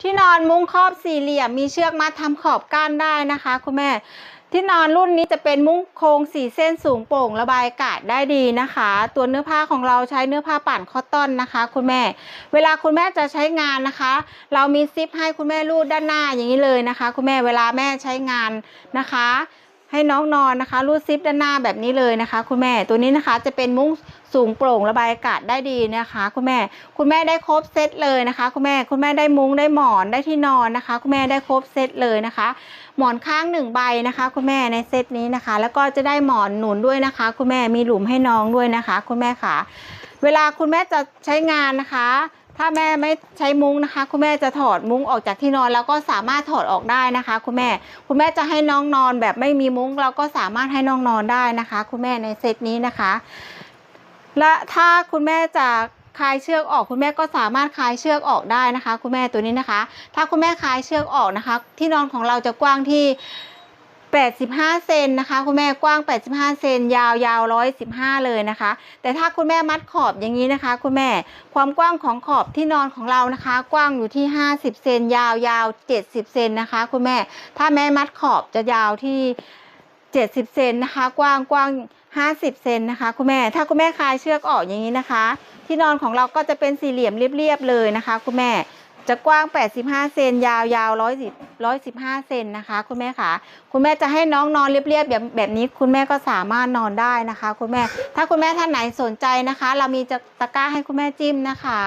ที่นอนมุ้งครอบสี่เหลี่ยมมีเชือกมัดทำขอบก้านได้นะคะคุณแม่ ที่นอนรุ่นนี้จะเป็นมุ้งโครงสี่เส้นสูงโปร่งระบายอากาศได้ดีนะคะ ตัวเนื้อผ้าของเราใช้เนื้อผ้าป่านคอตตอนนะคะ คุณแม่ เวลาคุณแม่จะใช้งานนะคะ เรามีซิปให้คุณแม่รูดด้านหน้าอย่างนี้เลยนะคะ คุณแม่เวลาแม่ใช้งานนะคะ ให้น้องนอนนะคะรูดซิปด้านหน้าแบบนี้เลยนะคะ คุณแม่ตัวนี้นะคะจะเป็นมุ้งสูงโปร่งระบายอากาศได้ดีนะคะ คุณแม่ คุณแม่ได้ครบเซตเลยนะคะ คุณแม่คุณแม่ได้มุ้งได้หมอนได้ที่นอนนะคะ คุณแม่ได้ครบเซตเลยนะคะ หมอนข้างหนึ่งใบนะคะ คุณแม่ในเซตนี้นะคะ แล้วก็จะได้หมอนหนุนด้วยนะคะ คุณแม่มีหลุมให้น้องด้วยนะคะ คุณแม่ค่ะ เวลาคุณแม่จะใช้งานนะคะ ถ้าแม่ไม่ใช้มุ้งนะคะ คุณแม่จะถอดมุ้งออกจากที่นอนแล้วก็สามารถถอดออกได้นะคะ คุณแม่ คุณแม่จะให้น้องนอนแบบไม่มีมุ้งเราก็สามารถให้น้องนอนได้นะคะ คุณแม่ในเซตนี้นะคะ และถ้าคุณแม่จะคลายเชือกออกคุณแม่ก็สามารถคลายเชือกออกได้นะคะ คุณแม่ตัวนี้นะคะ ถ้าคุณแม่คลายเชือกออกนะคะ ที่นอนของเราจะกว้างที่ 85 เซนนะคะ คุณแม่กว้าง 85 เซนยาวยาว115 เลยนะคะ แต่ถ้าคุณแม่มัดขอบอย่างนี้นะคะ คุณแม่ความกว้างของขอบที่นอนของเรานะคะ กว้างอยู่ที่ 50 เซนยาวยาว70 เซนนะคะ คุณแม่ถ้าแม่มัดขอบจะยาวที่ 70 เซนนะคะ กว้างกว้าง 50 เซนนะคะ คุณแม่ถ้าคุณแม่คลายเชือกออกอย่างนี้นะคะ ที่นอนของเราก็จะเป็นสี่เหลี่ยมเรียบๆเลยนะคะ คุณแม่ จะกว้าง 85 เซนยาวยาว110 115 เซนนะคะ คุณแม่ค่ะ คุณแม่จะให้น้องนอนเรียบๆแบบแบบนี้คุณแม่ก็สามารถนอนได้นะคะ คุณแม่ ถ้าคุณแม่ท่านไหนสนใจนะคะ เรามีจะตะกร้าให้คุณแม่จิ้มนะคะ